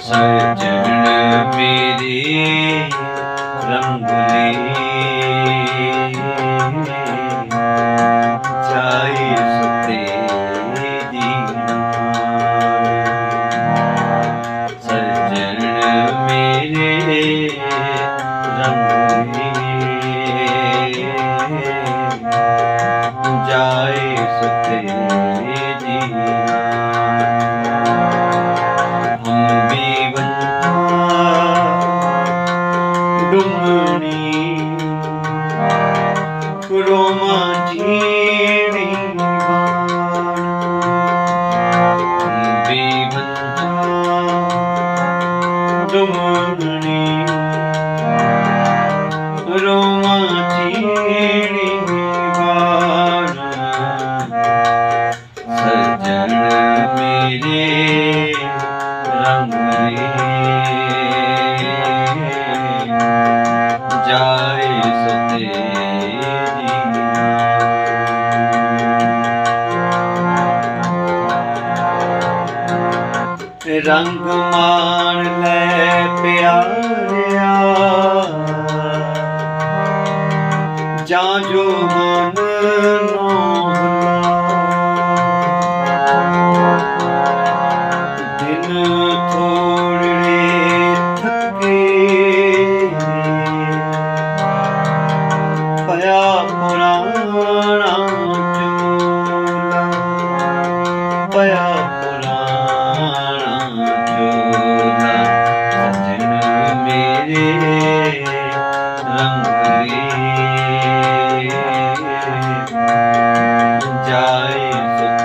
ਸਜਣ ਮੇਰੇ ਰੰਗਲੇ ਜਾਏ ਸੁਤੇ ਦੀਨਾ ਸਜਣ ਮੇਰੇ ਰੰਗਲੇ ਜਾਏ ਰੰਗ ਮਾਣ ਲੈ ਪਿਆਰਿਆ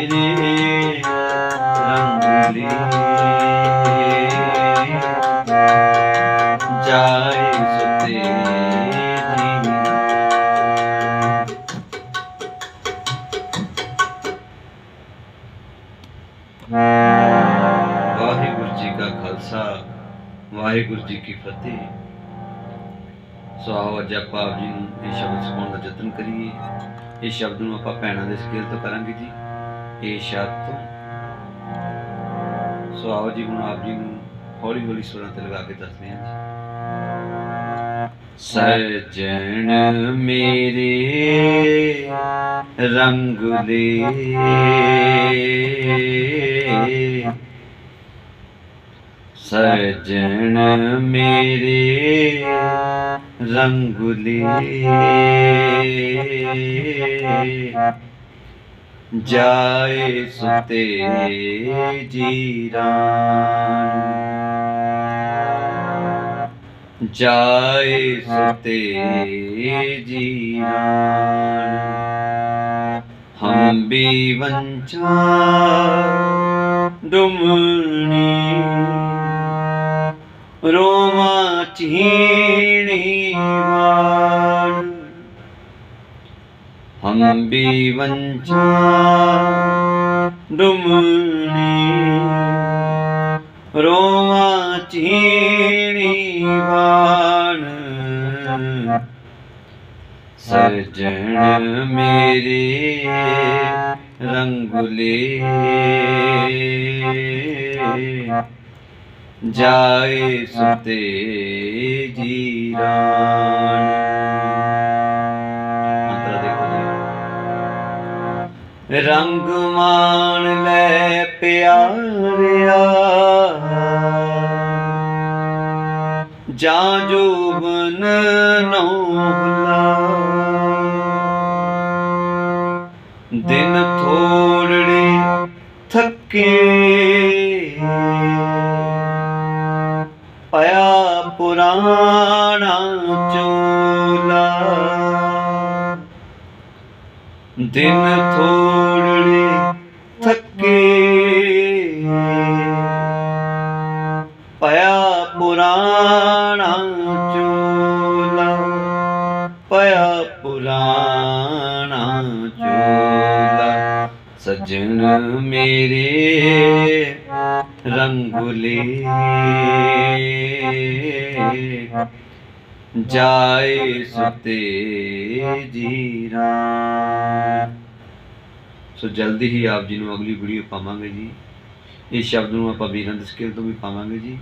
ਮੇਰੇ ਰੰਗਲੇ ਜਾਏ ਸੁਤੇ ਵਾਹਿਗੁਰੂ ਜੀ ਕਾ ਖਾਲਸਾ, ਵਾਹਿਗੁਰੂ ਜੀ ਕੀ ਫਤਿਹ। ਸੋ ਆਓ ਅੱਜ ਆਪਾਂ ਆਪ ਜੀ ਨੂੰ ਇਹ ਸ਼ਬਦ ਸਿਖਾਉਣ ਦਾ ਯਤਨ ਕਰੀਏ। ਇਹ ਸ਼ਬਦ ਨੂੰ ਆਪਾਂ ਭੈਣਾਂ ਦੇ ਸਕੇਲ ਤੋਂ ਕਰਾਂਗੇ ਜੀ। ਇਹ ਸ਼ਬਦ ਸੋ ਆਓ ਜੀ ਹੁਣ ਆਪ ਜੀ ਨੂੰ ਹੌਲੀ ਹੌਲੀ ਸੁਰਾਂ ਤੇ ਲਗਾ ਕੇ ਦੱਸਦੇ ਹਾਂ ਜੀ। ਸਜਣ ਮੇਰੇ ਰੰਗਲੇ ਸਜਣ ਮੇਰੇ ਰੰਗਲੇ ਜਾਏ ਸੁਤੇ ਜੀਰਾਨ ਜਾਏ ਸੁਤੇ ਜੀਰਾਨ ਹਮ ਵੀ ਵੰਚਾ ਡੁਮਣੀ। ਰੋਮਾ ਚੀਣੀ ਵਾਣ ਹਮ ਵੀ ਵੰਚਾ ਡੁਮਣੀ ਰੋਮਾ ਚੀਣੀ ਵਾਣ। ਸਜਣ ਮੇਰੇ ਰੰਗਲੇ। ਜਾਏ ਰੰਗ ਮਾਣ ਲੈ ਪਿਆਰਿਆ। ਜਾਂ ਜੋਬਨ ਨੌਲਾ ਦਿਨ ਥੋੜੜੇ ਥੱਕੇ। ਪਿਆ ਪੁਰਾਣਾ ਚੋਲਾ ਦਿਨ ਥੋੜੜੇ ਥੱਕੇ ਪਿਆ ਪੁਰਾਣਾ ਚੋਲਾ ਪਿਆ ਪੁਰਾਣਾ ਚੋਲਾ। ਸਜਣ ਮੇਰੇ ਰੰਗੁਲੇ ਜਾਏ ਸੁਤੇ ਜੀਰਾ ਸੋ ਜਲਦੀ ਹੀ ਆਪ ਜੀ ਨੂੰ ਅਗਲੀ ਵੀਡੀਓ ਪਾਵਾਂਗੇ ਜੀ। ਇਸ ਸ਼ਬਦ ਨੂੰ ਆਪਾਂ ਵੀਰਾਂ ਦੇ ਸਕੇਲ ਤੋਂ ਵੀ ਪਾਵਾਂਗੇ ਜੀ।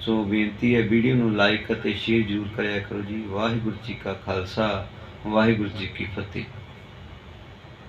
ਸੋ ਬੇਨਤੀ ਹੈ, ਵੀਡੀਓ ਨੂੰ ਲਾਈਕ ਅਤੇ ਸ਼ੇਅਰ ਜ਼ਰੂਰ ਕਰਿਆ ਕਰੋ ਜੀ। ਵਾਹਿਗੁਰੂ ਜੀ ਕਾ ਖਾਲਸਾ, ਵਾਹਿਗੁਰੂ ਜੀ ਕੀ ਫਤਿਹ।